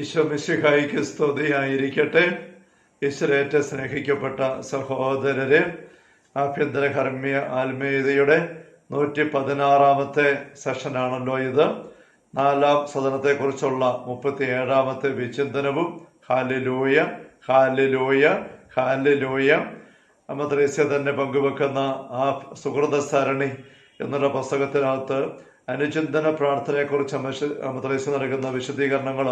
ഈശോ മിശിഹായിക്ക് സ്തുതിയായിരിക്കട്ടെ. ഈശ്വരേറ്റ സ്നേഹിക്കപ്പെട്ട സഹോദരരെ ആഭ്യന്തര കർമ്മ്യ ആത്മീയതയുടെ നൂറ്റി പതിനാറാമത്തെ സെഷനാണല്ലോ ഇത്. നാലാം സദനത്തെക്കുറിച്ചുള്ള മുപ്പത്തി ഏഴാമത്തെ വിചിന്തനവും. Hallelujah hallelujah hallelujah. അമ്മത്രേസ്യ തന്നെ പങ്കുവെക്കുന്ന ആ സുഹൃത സരണി എന്നുള്ള പുസ്തകത്തിനകത്ത് അനുചിന്തന പ്രാർത്ഥനയെക്കുറിച്ച് അമ്മ അമ്മത്രേസ്യ നൽകുന്ന വിശദീകരണങ്ങൾ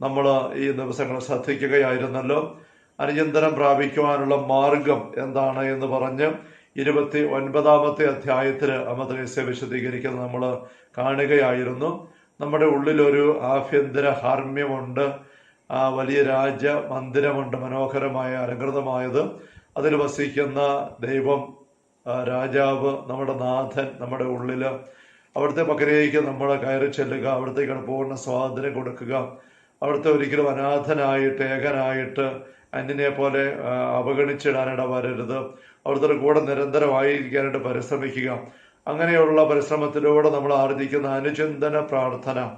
നമ്മൾ ഈ ദിവസങ്ങൾ ശ്രദ്ധിക്കുകയായിരുന്നല്ലോ. അനുചന്തനം പ്രാപിക്കുവാനുള്ള മാർഗം എന്താണ് എന്ന് പറഞ്ഞ് ഇരുപത്തി ഒൻപതാമത്തെ അധ്യായത്തിൽ അമ്മത്രേസ്യ വിശദീകരിക്കുന്നത് നമ്മൾ കാണുകയായിരുന്നു. നമ്മുടെ ഉള്ളിലൊരു ആഭ്യന്തര ഹാർമ്യമുണ്ട്. ആ വലിയ രാജ മന്ദിരമുണ്ട് മനോഹരമായ അലങ്കൃതമായത് അതിൽ വസിക്കുന്ന ദൈവം രാജാവ് നമ്മുടെ നാഥൻ നമ്മുടെ ഉള്ളിൽ അവിടുത്തെ പക്കലേക്ക് നമ്മൾ കയറി ചെല്ലുക അവിടത്തേക്കാണ് പൂർണ സ്വാതന്ത്ര്യം കൊടുക്കുക. അവിടുത്തെ ഒരിക്കലും അനാഥനായിട്ട് ഏകനായിട്ട് അന്യനെ പോലെ അവഗണിച്ചിടാനിട വരരുത്. അവിടുത്തെ കൂടെ നിരന്തരമായിരിക്കാനായിട്ട് പരിശ്രമിക്കുക. അങ്ങനെയുള്ള പരിശ്രമത്തിലൂടെ നമ്മൾ ആർജിക്കുന്ന അനുചിന്തന പ്രാർത്ഥന.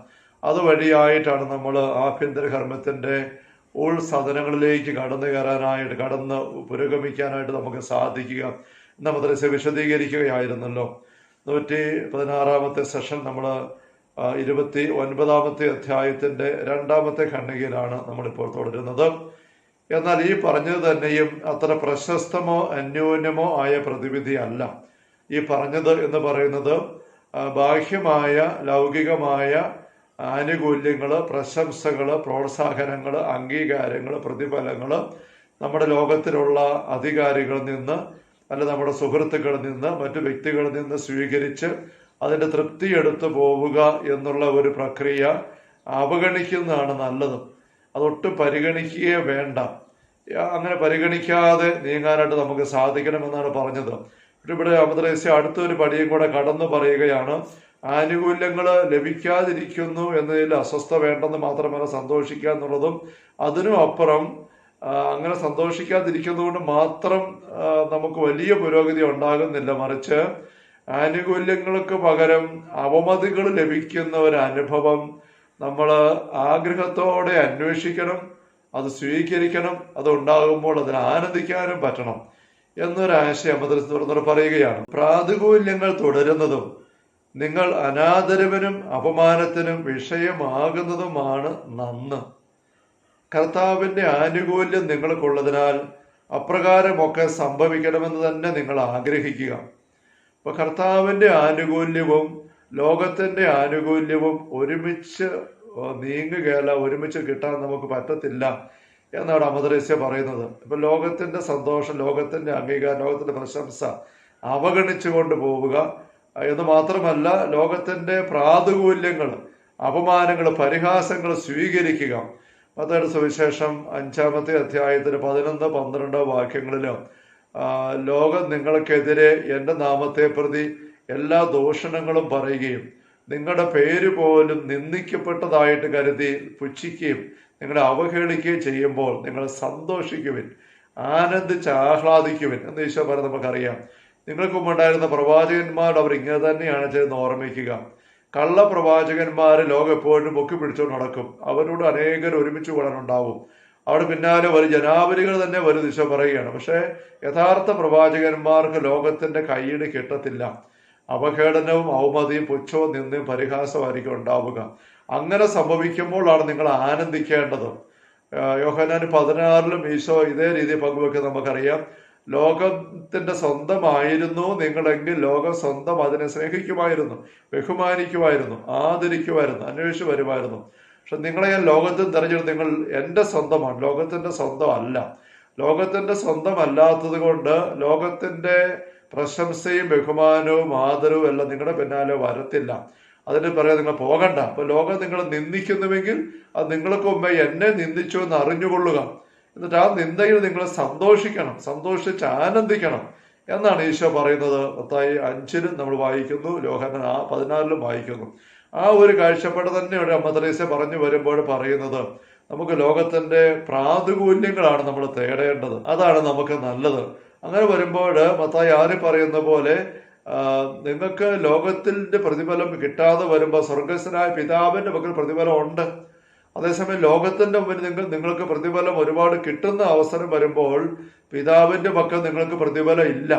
അതുവഴിയായിട്ടാണ് നമ്മൾ ആഭ്യന്തര കർമ്മത്തിന്റെ ഉൾ സദനങ്ങളിലേക്ക് കടന്നു കയറാനായിട്ട് കടന്ന് പുരോഗമിക്കാനായിട്ട് നമുക്ക് സാധിക്കുക. നമ്മൾ മദ്രസ വിശദീകരിക്കുകയായിരുന്നല്ലോ. നൂറ്റി പതിനാറാമത്തെ സെഷൻ നമ്മൾ ഇരുപത്തി ഒൻപതാമത്തെ അധ്യായത്തിന്റെ രണ്ടാമത്തെ ഖണ്ഡികയിലാണ് നമ്മളിപ്പോൾ തുടരുന്നത്. എന്നാൽ ഈ പറഞ്ഞത് തന്നെയും അത്ര പ്രശസ്തമോ അന്യോന്യമോ ആയ പ്രതിവിധി അല്ല. ഈ പറഞ്ഞത് എന്ന് പറയുന്നത് ബാഹ്യമായ ലൗകികമായ ആനുകൂല്യങ്ങൾ പ്രശംസകൾ പ്രോത്സാഹനങ്ങൾ അംഗീകാരങ്ങൾ പ്രതിഫലങ്ങൾ നമ്മുടെ ലോകത്തിലുള്ള അധികാരികളിൽ നിന്ന് അല്ല നമ്മുടെ സുഹൃത്തുക്കളിൽ നിന്ന് മറ്റു വ്യക്തികളിൽ നിന്ന് സ്വീകരിച്ച് അതിന്റെ തൃപ്തി എടുത്തു പോവുക എന്നുള്ള ഒരു പ്രക്രിയ അവഗണിക്കുന്നതാണ് നല്ലത്. അതൊട്ടും പരിഗണിക്കുകയേ വേണ്ട. അങ്ങനെ പരിഗണിക്കാതെ നീങ്ങാനായിട്ട് നമുക്ക് സാധിക്കണമെന്നാണ് പറഞ്ഞത്. ഇവിടെ അമദ്രേസ്യ അടുത്തൊരു പടിയും കൂടെ കടന്നു പറയുകയാണ് ആനുകൂല്യങ്ങൾ ലഭിക്കാതിരിക്കുന്നു എന്നതിൽ അസ്വസ്ഥ വേണ്ടെന്ന് മാത്രമല്ല സന്തോഷിക്കുക എന്നുള്ളതും അതിനും അപ്പുറം അങ്ങനെ സന്തോഷിക്കാതിരിക്കുന്നതുകൊണ്ട് മാത്രം നമുക്ക് വലിയ പുരോഗതി ഉണ്ടാകുന്നില്ല. മറിച്ച് ആനുകൂല്യങ്ങൾക്ക് പകരം അവമതികൾ ലഭിക്കുന്ന ഒരു അനുഭവം നമ്മൾ ആഗ്രഹത്തോടെ അന്വേഷിക്കണം അത് സ്വീകരിക്കണം അത് ഉണ്ടാകുമ്പോൾ അതിൽ ആനന്ദിക്കാനും പറ്റണം എന്നൊരാശയം തുറന്നു പറയുകയാണ്. പ്രാതികൂല്യങ്ങൾ തുടരുന്നതും നിങ്ങൾ അനാദരവിനും അപമാനത്തിനും വിഷയമാകുന്നതുമാണ് നന്ന്. കർത്താവിന്റെ ആനുകൂല്യം നിങ്ങൾക്കുള്ളതിനാൽ അപ്രകാരമൊക്കെ സംഭവിക്കണമെന്ന് തന്നെ നിങ്ങൾ ആഗ്രഹിക്കുക. അപ്പൊ കർത്താവിന്റെ ആനുകൂല്യവും ലോകത്തിന്റെ ആനുകൂല്യവും ഒരുമിച്ച് നീങ്ങുകയല്ല ഒരുമിച്ച് കിട്ടാൻ നമുക്ക് പറ്റത്തില്ല എന്നാണ് അമദ്രസ്യ പറയുന്നത്. ഇപ്പൊ ലോകത്തിന്റെ സന്തോഷം ലോകത്തിന്റെ അംഗീകാരം ലോകത്തിന്റെ പ്രശംസ അവഗണിച്ചുകൊണ്ട് പോവുക എന്ന് മാത്രമല്ല ലോകത്തിന്റെ പ്രാതുകൂല്യങ്ങൾ അപമാനങ്ങൾ പരിഹാസങ്ങൾ സ്വീകരിക്കുക. മത്തയുടെ സുവിശേഷം അഞ്ചാമത്തെ അധ്യായത്തിന് പതിനൊന്ന് പന്ത്രണ്ട് വാക്യങ്ങളിൽ ലോകം നിങ്ങൾക്കെതിരെ എന്റെ നാമത്തെ പ്രതി എല്ലാ ദോഷണങ്ങളും പറയുകയും നിങ്ങളുടെ പേര് പോലും നിന്ദിക്കപ്പെട്ടതായിട്ട് കരുതി പുച്ഛിക്കുകയും നിങ്ങളെ അവഹേളിക്കുകയും ചെയ്യുമ്പോൾ നിങ്ങൾ സന്തോഷിക്കുവിൻ ആനന്ദിച്ച് ആഹ്ലാദിക്കുവിൻ എന്ന് ഈശോ പറഞ്ഞ് നമുക്കറിയാം. നിങ്ങൾക്ക് മുമ്പുണ്ടായിരുന്ന പ്രവാചകന്മാർ അവർ ഇങ്ങനെ തന്നെയാണ് ചെയ്യുന്ന ഓർമ്മിക്കുക. കള്ള പ്രവാചകന്മാർ ലോകം എപ്പോഴും പൊക്കി പിടിച്ചുകൊണ്ട് നടക്കും. അവരോട് അനേകർ ഒരുമിച്ച് കൂടാനുണ്ടാവും അവിടെ പിന്നാലെ ഒരു ജനാവലികൾ തന്നെ ഒരു ദിശ പറയുകയാണ്. പക്ഷേ യഥാർത്ഥ പ്രവാചകന്മാർക്ക് ലോകത്തിന്റെ കൈയിട് കിട്ടത്തില്ല. അപകേടനവും അവമതിയും പുച്ഛവും നിന്നും പരിഹാസമായിരിക്കും ഉണ്ടാവുക. അങ്ങനെ സംഭവിക്കുമ്പോഴാണ് നിങ്ങൾ ആനന്ദിക്കേണ്ടത്. യോഹനാൻ പതിനാറിലും ഈശോ ഇതേ രീതി പങ്കുവെക്കുന്നത് നമുക്കറിയാം. ലോകത്തിന്റെ സ്വന്തമായിരുന്നു. നിങ്ങളെങ്കിൽ ലോകം സ്വന്തം അതിനെ സ്നേഹിക്കുമായിരുന്നു ബഹുമാനിക്കുമായിരുന്നു ആദരിക്കുമായിരുന്നു അന്വേഷിച്ചു വരുമായിരുന്നു. പക്ഷെ നിങ്ങളെ ഞാൻ ലോകത്തിൽ തെരഞ്ഞെടുത്ത് നിങ്ങൾ എന്റെ സ്വന്തമാണ്. ലോകത്തിന്റെ സ്വന്തമല്ല. ലോകത്തിന്റെ സ്വന്തമല്ലാത്തത് കൊണ്ട് ലോകത്തിന്റെ പ്രശംസയും ബഹുമാനവും ആദരവും എല്ലാം നിങ്ങളുടെ പിന്നാലെ വരത്തില്ല. അതിന് പറയാൻ നിങ്ങൾ പോകണ്ട. അപ്പൊ ലോകം നിങ്ങൾ നിന്ദിക്കുന്നുവെങ്കിൽ അത് നിങ്ങൾക്ക് മുമ്പേ എന്നെ നിന്ദിച്ചു എന്ന് അറിഞ്ഞുകൊള്ളുക. എന്നിട്ട് ആ നിന്ദയിൽ നിങ്ങൾ സന്തോഷിക്കണം. സന്തോഷിച്ച് ആനന്ദിക്കണം എന്നാണ് ഈശോ പറയുന്നത്. മത്തായി അഞ്ചിലും നമ്മൾ വായിക്കുന്നു. ലോഹന ആ പതിനാറിലും വായിക്കുന്നു. ആ ഒരു കാഴ്ചപ്പാട് തന്നെയാണ് അമ്മ തെരേസ പറഞ്ഞു വരുമ്പോൾ പറയുന്നത് നമുക്ക് ലോകത്തിന്റെ പ്രാതികൂല്യങ്ങളാണ് നമ്മൾ തേടേണ്ടത്. അതാണ് നമുക്ക് നല്ലത്. അങ്ങനെ വരുമ്പോൾ മത്തായി ആര് പറയുന്ന പോലെ നിങ്ങൾക്ക് ലോകത്തിന്റെ പ്രതിഫലം കിട്ടാതെ വരുമ്പോൾ സ്വർഗസ്വനായ പിതാവിന്റെ പക്കൽ പ്രതിഫലം ഉണ്ട്. അതേസമയം ലോകത്തിന്റെ മുമ്പിൽ നിങ്ങൾ നിങ്ങൾക്ക് പ്രതിഫലം ഒരുപാട് കിട്ടുന്ന അവസരം വരുമ്പോൾ പിതാവിന്റെ മക്കൾ നിങ്ങൾക്ക് പ്രതിഫലം ഇല്ല.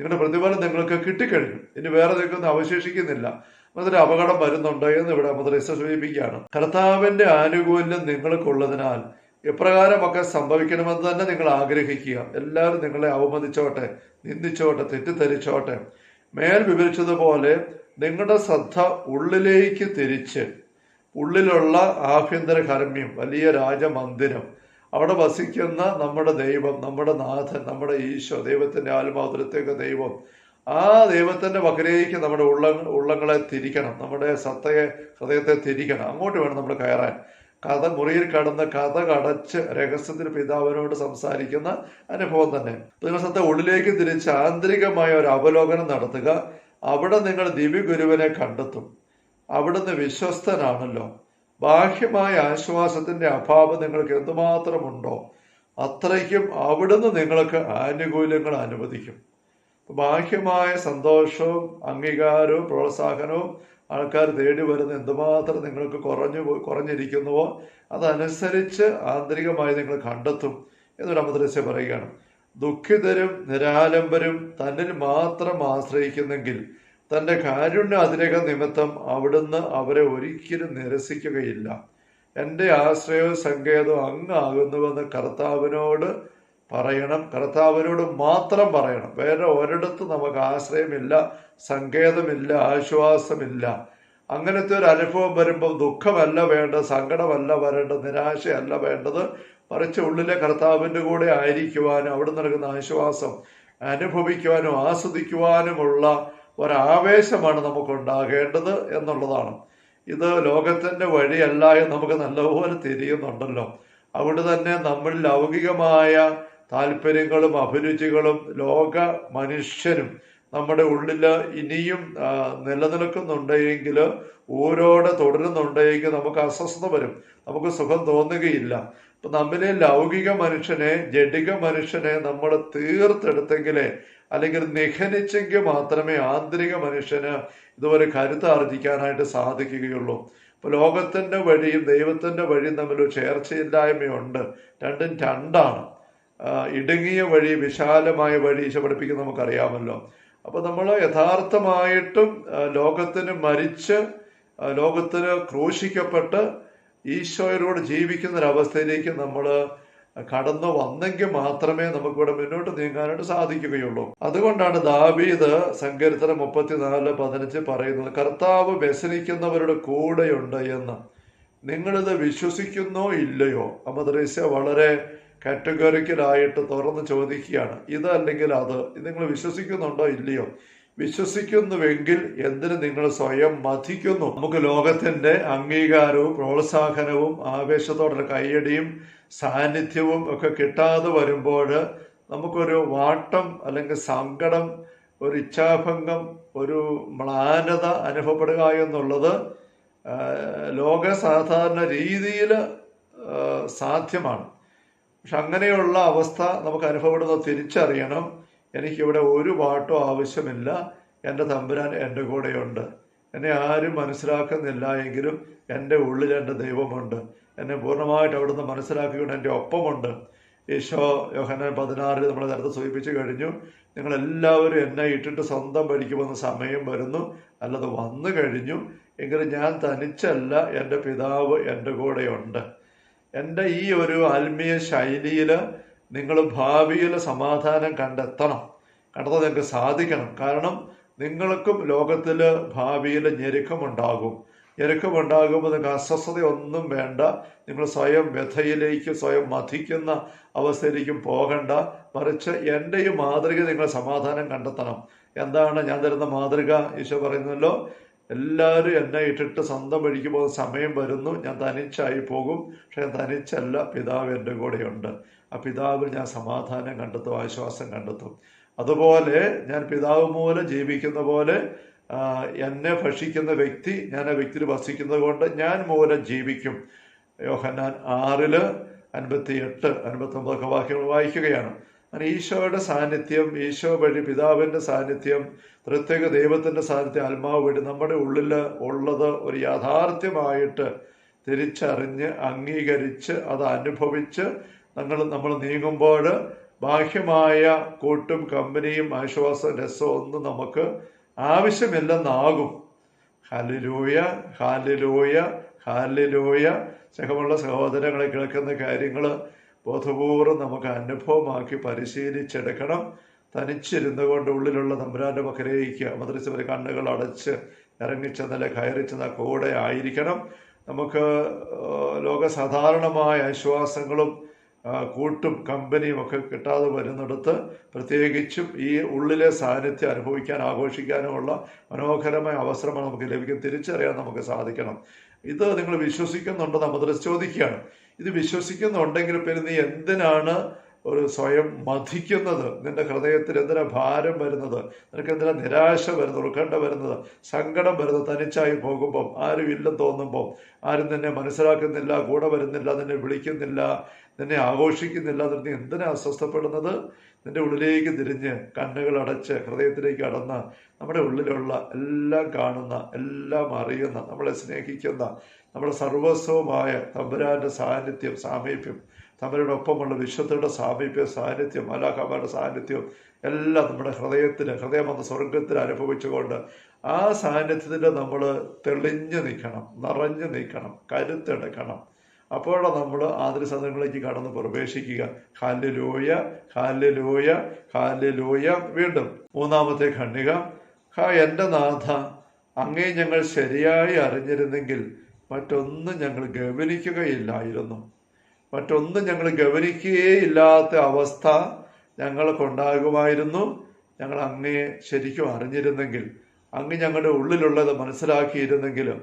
നിങ്ങളുടെ പ്രതിഫലം നിങ്ങൾക്ക് കിട്ടിക്കഴിഞ്ഞു. ഇനി വേറെ നിൽക്കുന്ന അവശേഷിക്കുന്നില്ല. അതൊരു അപകടം വരുന്നുണ്ട് എന്ന് ഇവിടെ മുദ്രസ സൂചിപ്പിക്കുകയാണ്. കർത്താവിന്റെ ആനുകൂല്യം നിങ്ങൾക്കുള്ളതിനാൽ എപ്രകാരമൊക്കെ സംഭവിക്കണമെന്ന് തന്നെ നിങ്ങൾ ആഗ്രഹിക്കുക. എല്ലാവരും നിങ്ങളെ അവമതിച്ചോട്ടെ നിന്ദിച്ചോട്ടെ തെറ്റിദ്ധരിച്ചോട്ടെ. മേൽ വിവരിച്ചതുപോലെ നിങ്ങളുടെ ശ്രദ്ധ ഉള്ളിലേക്ക് തിരിച്ച് ഉള്ളിലുള്ള ആഭ്യന്തര കർമ്മ്യം വലിയ രാജമന്ദിരം അവിടെ വസിക്കുന്ന നമ്മുടെ ദൈവം നമ്മുടെ നാഥൻ നമ്മുടെ ഈശോ ദൈവത്തിന്റെ ആത്മാതുരത്തേക്ക് ദൈവം ആ ദൈവത്തിന്റെ വകരേക്ക് നമ്മുടെ ഉള്ള ഉള്ളങ്ങളെ തിരിക്കണം. നമ്മുടെ സത്തയെ ഹൃദയത്തെ തിരിക്കണം. അങ്ങോട്ട് വേണം നമ്മൾ കയറാൻ. കഥ മുറിയിൽ കടന്ന് കഥ കടച്ച് രഹസ്യത്തിൽ പിതാവിനോട് സംസാരിക്കുന്ന അനുഭവം തന്നെ. നിങ്ങൾ സത്ത ഉള്ളിലേക്ക് തിരിച്ച് ആന്തരികമായ ഒരു അവലോകനം നടത്തുക. അവിടെ നിങ്ങൾ ദിവ്യഗുരുവിനെ കണ്ടെത്തും. അവിടുന്ന് വിശ്വസ്തനാണല്ലോ. ബാഹ്യമായ ആശ്വാസത്തിന്റെ അഭാവം നിങ്ങൾക്ക് എന്തുമാത്രമുണ്ടോ അത്രയ്ക്കും അവിടുന്ന് നിങ്ങൾക്ക് ആനുകൂല്യങ്ങൾ അനുവദിക്കും. ബാഹ്യമായ സന്തോഷവും അംഗീകാരവും പ്രോത്സാഹനവും ആൾക്കാർ തേടി വരുന്ന എന്തുമാത്രം നിങ്ങൾക്ക് കുറഞ്ഞു കുറഞ്ഞിരിക്കുന്നുവോ അതനുസരിച്ച് ആന്തരികമായി നിങ്ങൾ കണ്ടെത്തും എന്നൊരു അമദ്രസ്യ പറയുകയാണ്. ദുഃഖിതരും നിരാലംബരും തന്നിൽ മാത്രം ആശ്രയിക്കുന്നെങ്കിൽ തന്റെ കാരുണ്യ അതിരക നിമിത്തം അവിടുന്ന് അവരെ ഒരിക്കലും നിരസിക്കുകയില്ല. എന്റെ ആശ്രയവും സങ്കേതവും അങ്ങാകുന്നുവെന്ന് കർത്താവിനോട് പറയണം. കർത്താവിനോട് മാത്രം പറയണം. വേറെ ഒരിടത്ത് നമുക്ക് ആശ്രയമില്ല സങ്കേതമില്ല ആശ്വാസമില്ല. അങ്ങനത്തെ ഒരു അനുഭവം വരുമ്പോൾ ദുഃഖമല്ല വേണ്ടത് സങ്കടമല്ല വരേണ്ടത് നിരാശയല്ല വേണ്ടത്. മറിച്ച് ഉള്ളിലെ കർത്താവിന്റെ കൂടെ ആയിരിക്കുവാനും അവിടെ നൽകുന്ന ആശ്വാസം അനുഭവിക്കുവാനും ആസ്വദിക്കുവാനുമുള്ള ഒരാവേശമാണ് നമുക്കുണ്ടാകേണ്ടത് എന്നുള്ളതാണ്. ഇത് ലോകത്തിന്റെ വഴിയല്ല എന്ന് നമുക്ക് നല്ലപോലെ തിരിയുന്നുണ്ടല്ലോ. അവിടെ തന്നെ നമ്മൾ ലൗകികമായ താല്പര്യങ്ങളും അഭിരുചികളും ലോക മനുഷ്യനും നമ്മുടെ ഉള്ളിൽ ഇനിയും നിലനിൽക്കുന്നുണ്ടെങ്കിൽ ഊരോടെ തുടരുന്നുണ്ടെങ്കിൽ നമുക്ക് അസ്വസ്ഥത വരും. നമുക്ക് സുഖം തോന്നുകയില്ല. അപ്പൊ നമ്മിലെ ലൗകിക മനുഷ്യനെ ജഡിക മനുഷ്യനെ നമ്മൾ തീർത്തെടുത്തെങ്കിലേ അല്ലെങ്കിൽ നിഹനിച്ചെങ്കിൽ മാത്രമേ ആന്തരിക മനുഷ്യന് ഇതുപോലെ കരുത്താർജിക്കാനായിട്ട് സാധിക്കുകയുള്ളൂ. ഇപ്പൊ ലോകത്തിന്റെ വഴിയും ദൈവത്തിന്റെ വഴിയും തമ്മിൽ ചേർച്ചയില്ലായ്മയുണ്ട്. രണ്ടും രണ്ടാണ്. ഇടുങ്ങിയ വഴി വിശാലമായ വഴി ഈശോ പഠിപ്പിക്കുന്നത് നമുക്കറിയാമല്ലോ. അപ്പോൾ നമ്മൾ യഥാർത്ഥമായിട്ടും ലോകത്തിന് മരിച്ച് ലോകത്തിന് ക്രൂശിക്കപ്പെട്ട് ഈശോയിലൂടെ ജീവിക്കുന്ന ഒരവസ്ഥയിലേക്ക് നമ്മൾ കടന്നു വന്നെങ്കിൽ മാത്രമേ നമുക്കിവിടെ മുന്നോട്ട് നീങ്ങാനായിട്ട് സാധിക്കുകയുള്ളൂ. അതുകൊണ്ടാണ് ദാവീദ് സങ്കീർത്തനം മുപ്പത്തിനാല് പതിനഞ്ച് പറയുന്നത് കർത്താവ് വ്യസനിക്കുന്നവരുടെ കൂടെയുണ്ട് എന്ന്. നിങ്ങളിത് വിശ്വസിക്കുന്നോ ഇല്ലയോ? അമദ്രേസ്യ വളരെ കാറ്റഗറിക്കലായിട്ട് തുറന്ന് ചോദിക്കുകയാണ്. ഇത് അല്ലെങ്കിൽ അത്. നിങ്ങൾ വിശ്വസിക്കുന്നുണ്ടോ? ഇല്ലയോ? വിശ്വസിക്കുന്നുവെങ്കിൽ എന്തിന് നിങ്ങൾ സ്വയം മതിക്കുന്നു നമുക്ക് ലോകത്തിന്റെ അംഗീകാരവും പ്രോത്സാഹനവും ആവേശത്തോടെ കൈയടിയും സാന്നിധ്യവും ഒക്കെ കിട്ടാതെ വരുമ്പോൾ നമുക്കൊരു വാട്ടം അല്ലെങ്കിൽ സങ്കടം ഒരു ഇച്ഛാഭംഗം ഒരു മ്ലാനത അനുഭവപ്പെടുക എന്നുള്ളത് ലോകസാധാരണ ലോക സാധാരണ രീതിയിൽ സാധ്യമാണ്. പക്ഷെ അങ്ങനെയുള്ള അവസ്ഥ നമുക്ക് അനുഭവപ്പെടുന്നത് തിരിച്ചറിയണം. എനിക്കിവിടെ ഒരു പാട്ടോ ആവശ്യമില്ല. എന്റെ തമ്പുരാൻ എന്റെ കൂടെയുണ്ട്. എന്നെ ആരും മനസ്സിലാക്കുന്നില്ല എങ്കിലും എന്റെ ഉള്ളിൽ എന്റെ ദൈവമുണ്ട്. എന്നെ പൂർണമായിട്ട് അവിടുന്ന് മനസ്സിലാക്കിക്കൊണ്ട് എന്റെ ഒപ്പമുണ്ട്. ഈശോ യോഹന പതിനാറിൽ നമ്മൾ നേരത്തെ സൂചിപ്പിച്ചു കഴിഞ്ഞു. നിങ്ങളെല്ലാവരും എന്നെ ഇട്ടിട്ട് സ്വന്തം പഠിക്കുമെന്ന് സമയം വരുന്നു. അല്ലത് വന്നു കഴിഞ്ഞു. എങ്കിലും ഞാൻ തനിച്ചല്ല എന്റെ പിതാവ് എന്റെ കൂടെയുണ്ട്. എന്റെ ഈ ഒരു ആത്മീയ ശൈലിയിൽ നിങ്ങൾ ഭാവിയിൽ സമാധാനം കണ്ടെത്തണം. കണ്ടെത്താൻ നിങ്ങൾക്ക് സാധിക്കണം. കാരണം നിങ്ങൾക്കും ലോകത്തിൽ ഭാവിയിൽ ഞെരുക്കമുണ്ടാകും. ഞെരുക്കമുണ്ടാകുമ്പോൾ നിങ്ങൾക്ക് അസ്വസ്ഥതയൊന്നും വേണ്ട. നിങ്ങൾ സ്വയം വ്യഥയിലേക്ക് സ്വയം മതിക്കുന്ന അവസ്ഥയിലേക്കും പോകണ്ട. മറിച്ച് എന്റെ ഈ മാതൃക നിങ്ങൾ സമാധാനം കണ്ടെത്തണം. എന്താണ് ഞാൻ തരുന്ന മാതൃക? ഈശോ പറയുന്നല്ലോ എല്ലാവരും എന്നെ ഇട്ടിട്ട് സ്വന്തം വഴിക്ക് പോകുന്ന സമയം വരുന്നു. ഞാൻ തനിച്ചായി പോകും. പക്ഷെ ഞാൻ തനിച്ചല്ല. പിതാവ് എന്റെ കൂടെയുണ്ട്. ആ പിതാവിൽ ഞാൻ സമാധാനം കണ്ടെത്തും ആശ്വാസം കണ്ടെത്തും. അതുപോലെ ഞാൻ പിതാവ് മൂലം ജീവിക്കുന്ന പോലെ എന്നെ ഭക്ഷിക്കുന്ന വ്യക്തി ഞാൻ ആ വ്യക്തിയിൽ വസിക്കുന്നത് കൊണ്ട് ഞാൻ മൂലം ജീവിക്കും. യോഹന്നാൻ ആറിൽ അൻപത്തി എട്ട് അൻപത്തി ഒമ്പതൊക്കെ വാക്യങ്ങൾ വായിക്കുകയാണ്. അങ്ങനെ ഈശോയുടെ സാന്നിധ്യം ഈശോ വഴി പിതാവിന്റെ സാന്നിധ്യം പ്രത്യേക ദൈവത്തിന്റെ സാന്നിധ്യം ആത്മാവ് വഴി നമ്മുടെ ഉള്ളിൽ ഉള്ളത് ഒരു യാഥാർത്ഥ്യമായിട്ട് തിരിച്ചറിഞ്ഞ് അംഗീകരിച്ച് അത് അനുഭവിച്ച് നമ്മൾ നമ്മൾ നീങ്ങുമ്പോൾ ബാഹ്യമായ കൂട്ടും കമ്പനിയും ആശ്വാസ രസവും ഒന്നും നമുക്ക് ആവശ്യമില്ലെന്നാകും. ഹാലിലൂയ ഹാലിലൂയ ഹാലിലൂയ സ്നേഹമുള്ള സഹോദരങ്ങളെ കേൾക്കുന്ന കാര്യങ്ങൾ ബോധപൂർവം നമുക്ക് അനുഭവമാക്കി പരിശീലിച്ചെടുക്കണം. തനിച്ചിരുന്നു കൊണ്ട് ഉള്ളിലുള്ള തമ്പുരാന്റെ പക്കലേക്ക് മദ്രസ കണ്ണുകൾ അടച്ച് ഇറങ്ങിച്ചെന്നല്ല കയറിച്ചെന്ന കൂടെ ആയിരിക്കണം. നമുക്ക് ലോകസാധാരണമായ ആശ്വാസങ്ങളും കൂട്ടും കമ്പനിയും ഒക്കെ കിട്ടാതെ വരുന്നിടത്ത് പ്രത്യേകിച്ചും ഈ ഉള്ളിലെ സാന്നിധ്യം അനുഭവിക്കാൻ ആഘോഷിക്കാനുമുള്ള മനോഹരമായ അവസരമാണ് നമുക്ക് ലഭിക്കും. തിരിച്ചറിയാൻ നമുക്ക് സാധിക്കണം. ഇത് നിങ്ങൾ വിശ്വസിക്കുന്നുണ്ടെന്ന് മദ്രസ് ചോദിക്കുകയാണ്. ഇത് വിശ്വസിക്കുന്നുണ്ടെങ്കിൽ പിന്നെ നീ എന്തിനാണ് ഒരു സ്വയം മതിക്കുന്നത് നിന്റെ ഹൃദയത്തിൽ എന്തിനാ ഭാരം വരുന്നത്? നിനക്ക് എന്തിനാ നിരാശ വരുന്നത്? ഉത്കണ്ഠ വരുന്നത്? സങ്കടം വരുന്നത്? തനിച്ചായി പോകുമ്പം ആരും ഇല്ലെന്ന് തോന്നുമ്പം ആരും നിന്നെ മനസ്സിലാക്കുന്നില്ല കൂടെ വരുന്നില്ല നിന്നെ വിളിക്കുന്നില്ല നിന്നെ ആഘോഷിക്കുന്നില്ല. എന്നിട്ട് എന്തിനാ അസ്വസ്ഥപ്പെടുന്നത്? നിന്റെ ഉള്ളിലേക്ക് തിരിഞ്ഞ് കണ്ണുകൾ അടച്ച് ഹൃദയത്തിലേക്ക് അടന്ന് നമ്മുടെ ഉള്ളിലുള്ള എല്ലാം കാണുന്ന എല്ലാം അറിയുന്ന നമ്മളെ സ്നേഹിക്കുന്ന നമ്മുടെ സർവസ്വമായ തമ്പുരാന്റെ സാന്നിധ്യം സാമീപ്യം തമ്പരുടെ ഒപ്പമുള്ള വിശ്വത്തിയുടെ സാമീപ്യം സാന്നിധ്യം അലാഹമാരുടെ സാന്നിധ്യം എല്ലാം നമ്മുടെ ഹൃദയത്തിൽ ഹൃദയം എന്ന സ്വർഗത്തിൽ അനുഭവിച്ചുകൊണ്ട് ആ സാന്നിധ്യത്തിൽ നമ്മൾ തെളിഞ്ഞു നിൽക്കണം നിറഞ്ഞു നിൽക്കണം കരുത്തെടുക്കണം. അപ്പോഴാണ് നമ്മൾ ആദരസദനങ്ങളിലേക്ക് കടന്ന് പ്രവേശിക്കുക. ഹാല്യലൂയ ഹാൽ ഹാല്യലൂയ വീണ്ടും മൂന്നാമത്തെ ഖണ്ഡിക. ഹാ എന്റെ നാഥ അങ്ങേ ഞങ്ങൾ ശരിയായി അറിഞ്ഞിരുന്നെങ്കിൽ മറ്റൊന്നും ഞങ്ങൾ ഗവനിക്കുകയില്ലായിരുന്നു മറ്റൊന്നും ഞങ്ങൾ ഗവനിക്കുകയില്ലാത്ത അവസ്ഥ ഞങ്ങൾക്കുണ്ടാകുമായിരുന്നു ഞങ്ങൾ അങ്ങയെ ശരിക്കും അറിഞ്ഞിരുന്നെങ്കിൽ അങ്ങ് ഞങ്ങളുടെ ഉള്ളിലുള്ളത് മനസ്സിലാക്കിയിരുന്നെങ്കിലും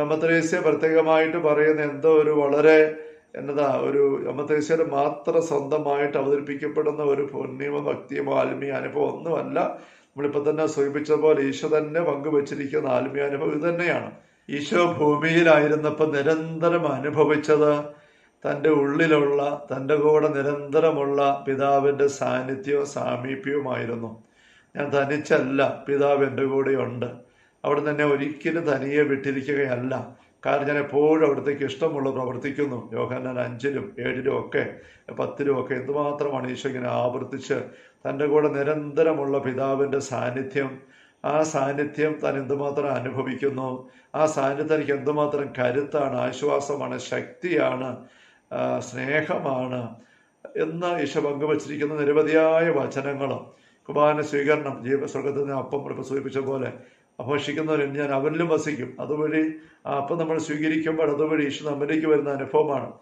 അമ്മത്രേസ്യ പ്രത്യേകമായിട്ട് പറയുന്ന എന്തോ ഒരു വളരെ എന്നതാ ഒരു അമ്മത്രേസ്യയുടെ മാത്രം സ്വന്തമായിട്ട് അവതരിപ്പിക്കപ്പെടുന്ന ഒരു പുണ്യമോ ഭക്തിയമോ ആത്മീയ അനുഭവം ഒന്നുമല്ല. നമ്മളിപ്പോൾ തന്നെ സൂചിപ്പിച്ചതുപോലെ ഈശോ തന്നെ പങ്കുവച്ചിരിക്കുന്ന ആത്മീയ അനുഭവം ഇത് തന്നെയാണ്. ഈശോ ഭൂമിയിലായിരുന്നപ്പോൾ നിരന്തരം അനുഭവിച്ചത് തന്റെ ഉള്ളിലുള്ള തന്റെ കൂടെ നിരന്തരമുള്ള പിതാവിന്റെ സാന്നിധ്യവും സാമീപ്യവുമായിരുന്നു. ഞാൻ തനിച്ചല്ല പിതാവ് എന്റെ കൂടെയുണ്ട്. അവിടെ തന്നെ ഒരിക്കലും തനിയെ വിട്ടിരിക്കുകയല്ല. കാരണം ഞാൻ എപ്പോഴും അവിടത്തേക്ക് ഇഷ്ടമുള്ള പ്രവർത്തിക്കുന്നു. യോഹന്നാൻ അഞ്ചിലും ഏഴിലും ഒക്കെ പത്തിലും ഒക്കെ എന്തുമാത്രമാണ് ഈശോ ഇങ്ങനെ ആവർത്തിച്ച് തന്റെ കൂടെ നിരന്തരമുള്ള പിതാവിന്റെ സാന്നിധ്യം. ആ സാന്നിധ്യം താൻ എന്തുമാത്രം അനുഭവിക്കുന്നു? ആ സാന്നിധ്യം എനിക്ക് എന്തുമാത്രം കരുത്താണ് ആശ്വാസമാണ് ശക്തിയാണ് സ്നേഹമാണ് എന്ന് ഈശോ പങ്കുവച്ചിരിക്കുന്ന നിരവധിയായ വചനങ്ങളും കുർബാന സ്വീകരണം ജീവ സ്വർഗത്തിൽ നിന്ന് അപ്പം സൂചിപ്പിച്ച പോലെ അഘോഷിക്കുന്നവരും ഞാൻ അവരിലും വസിക്കും. അതുവഴി അപ്പം നമ്മൾ സ്വീകരിക്കുമ്പോൾ അതുവഴി ഈശോ നമ്മിലേക്ക് വരുന്ന അനുഭവമാണ്.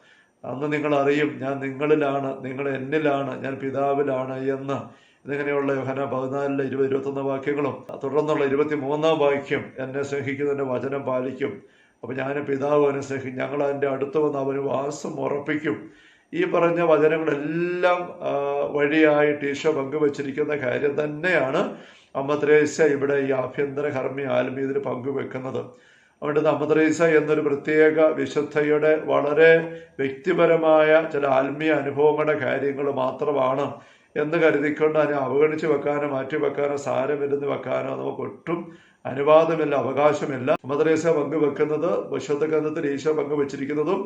അന്ന് നിങ്ങൾ അറിയും ഞാൻ നിങ്ങളിലാണ് നിങ്ങൾ എന്നിലാണ് ഞാൻ പിതാവിലാണ് എന്ന്. ഇതിങ്ങനെയുള്ള യോഹന പതിനാലിലെ ഇരുപത് ഇരുപത്തൊന്ന് വാക്യങ്ങളും തുടർന്നുള്ള ഇരുപത്തി മൂന്നാം വാക്യം എന്നെ സ്നേഹിക്കുന്നതിന്റെ വചനം പാലിക്കും. അപ്പം ഞാൻ പിതാവ് അവനെ സ്നേഹിക്കും. ഞങ്ങൾ അതിന്റെ അടുത്ത് വന്ന് അവന് വാസം ഉറപ്പിക്കും. ഈ പറഞ്ഞ വചനങ്ങളെല്ലാം വഴിയായിട്ട് ഈശോ പങ്കുവച്ചിരിക്കുന്ന കാര്യം തന്നെയാണ്. അമ്മത്രേസ ഇവിടെ ഈ ആഭ്യന്തര കർമ്മി ആത്മീയത്തിൽ പങ്കുവെക്കുന്നത്. അതുകൊണ്ട് അമ്മത്രേസ എന്നൊരു പ്രത്യേക വിശുദ്ധയുടെ വളരെ വ്യക്തിപരമായ ചില ആത്മീയ അനുഭവങ്ങളുടെ കാര്യങ്ങൾ മാത്രമാണ് എന്ന് കരുതിക്കൊണ്ട് അതിനെ അവഗണിച്ച് വെക്കാനോ മാറ്റി വെക്കാനോ സാരമില്ലെന്ന് വെക്കാനോ നമുക്ക് ഒട്ടും അനുവാദമില്ല അവകാശമില്ല. മദ്രേസ പങ്കുവെക്കുന്നത് വിശുദ്ധ ഗ്രന്ഥത്തിൽ ഈശോ പങ്കുവെച്ചിരിക്കുന്നതും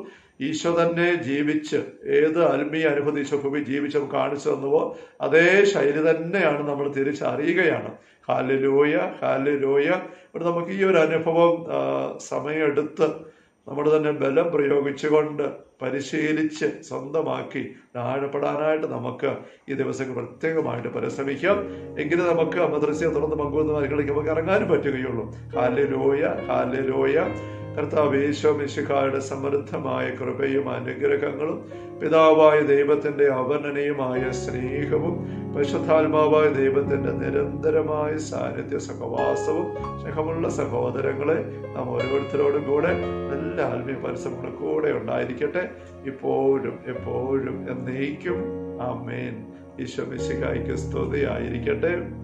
ഈശോ തന്നെ ജീവിച്ച് ഏത് ആത്മീയ അനുഭൂതി ഈശോ ഭൂമി ജീവിച്ച് കാണിച്ചു തന്നുവോ അതേ ശൈലി തന്നെയാണ് നമ്മൾ തിരിച്ചറിയുകയാണ്. ഹാലിലൂയ ഹാലിലൂയ ഇവിടെ നമുക്ക് ഈ ഒരു അനുഭവം സമയമെടുത്ത് നമ്മൾ തന്നെ ബലം പ്രയോഗിച്ചുകൊണ്ട് പരിശീലിച്ച് സ്വന്തമാക്കി താഴെപ്പെടാനായിട്ട് നമുക്ക് ഈ ദിവസങ്ങൾ പ്രത്യേകമായിട്ട് പരിശ്രമിക്കാം. എങ്കിലും നമുക്ക് മദ്രസ്യ തുറന്ന് പങ്കുവന്ന കാര്യങ്ങളിലേക്ക് നമുക്ക് ഇറങ്ങാനും പറ്റുകയുള്ളൂ. കാലിലോയ ഹാലിലോയ കർത്താവ് യേശോ മിശിഖായുടെ സമൃദ്ധമായ കൃപയും അനുഗ്രഹങ്ങളും പിതാവായ ദൈവത്തിന്റെ അവർണനയുമായ സ്നേഹവും പരിശുദ്ധാത്മാവായ ദൈവത്തിന്റെ നിരന്തരമായ സാന്നിധ്യ സഹവാസവും സ്നേഹമുള്ള സഹോദരങ്ങളെ നാം ഓരോരുത്തരോടും കൂടെ നല്ല ആത്മീയ പരിശ്രമങ്ങളും കൂടെ ഉണ്ടായിരിക്കട്ടെ. ഇപ്പോഴും എപ്പോഴും എന്നേക്കും. ആമേൻ. ഈശോ മിശിഖായ്ക്ക് സ്തുതിയായിരിക്കട്ടെ.